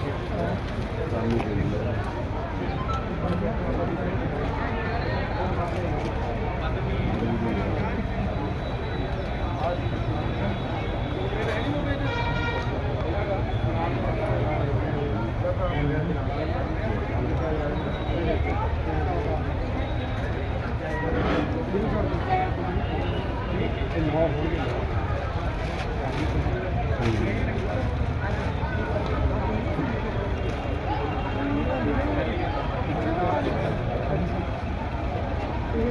Ben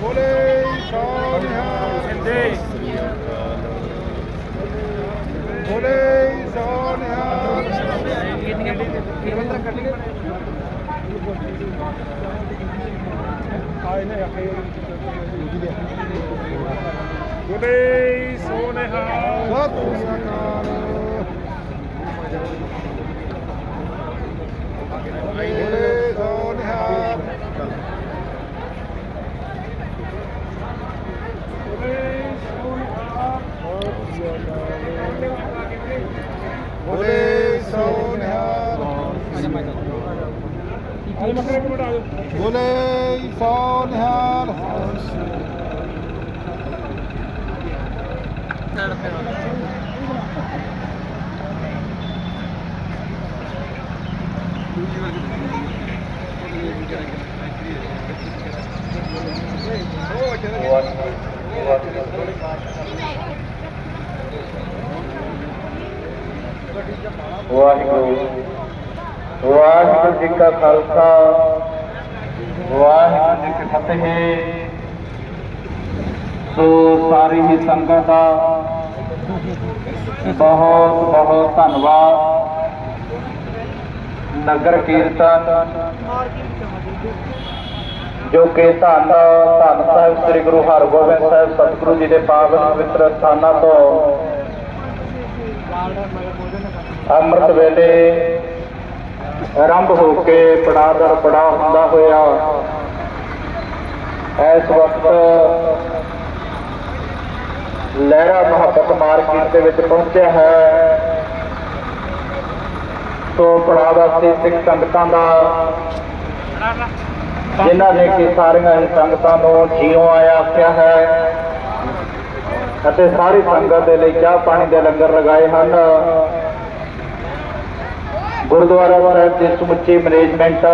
ਬੋਲੇ ਸੋ ਨਿਹਾਲ ਸਤਿ ਸ੍ਰੀ ਅਕਾਲ ਬੋਲੇ ਸੋ ਨਿਹਾਲ ਬੋਲੇ ਸੋਨੇਹਾ ਸਤਿ ਸ੍ਰੀ ਅਕਾਲ ਬੋਲੇ ਸੋ ਨਿਹਾਲ ਬੋਲੇ ਸੋ ਨਿਹਾਲ ਬੋਲੇ ਸੋ ਨਿਹਾਲ ਵਾਹਿਗੁਰੂ ਵਾਹਿਗੁਰੂ ਜੀ ਕਾ ਖਾਲਸਾ। ਵਾਹਿਗੁਰੂ ਜੀ ਕੀ ਫਤਿਹ। ਸੋ ਸਾਰੀ ਹੀ ਸੰਗਤ ਦਾ ਬਹੁਤ ਬਹੁਤ ਧੰਨਵਾਦ। ਨਗਰ ਕੀਰਤਨ ਜੋ ਕਿ ਧੰਨ ਧੰਨ ਸਾਹਿਬ ਸ੍ਰੀ ਗੁਰੂ ਹਰਗੋਬਿੰਦ ਸਾਹਿਬ ਸਤਿਗੁਰੂ ਜੀ ਦੇ ਪਾਵਨ ਪਵਿੱਤਰ ਸਥਾਨਾਂ ਤੋਂ। ਅੰਮ੍ਰਿਤ ਵੇਲੇ ਆਰੰਭ ਹੋ ਕੇ ਪੜਾਅ ਦਰ ਪੜਾਅ ਹੁੰਦਾ ਹੋਇਆ। ਇਸ ਵਕਤ ਲਹਿਰਾ ਮੁਹੱਬਤ ਮਾਰਕੀਟ ਦੇ ਵਿੱਚ ਪਹੁੰਚਿਆ ਹੈ। ਸੋ ਪੜਾਅ ਵਾਸਤੇ ਸਿੱਖ ਸੰਗਤਾਂ ਦਾ, ਜਿਨ੍ਹਾਂ ਨੇ ਕਿ ਸਾਰੀਆਂ ਹੀ ਸੰਗਤਾਂ ਨੂੰ ਜੀਉ ਆਇਆ ਆਖਿਆ ਹੈ ਅਤੇ ਸਾਰੀ ਸੰਗਤ ਦੇ ਲਈ ਚਾਹ ਪਾਣੀ ਦੇ ਲੰਗਰ ਲਗਾਏ ਹਨ। ਗੁਰਦੁਆਰਾ ਸਾਹਿਬ ਦੇ ਸਮੁੱਚੇ ਮੈਨੇਜਮੈਂਟ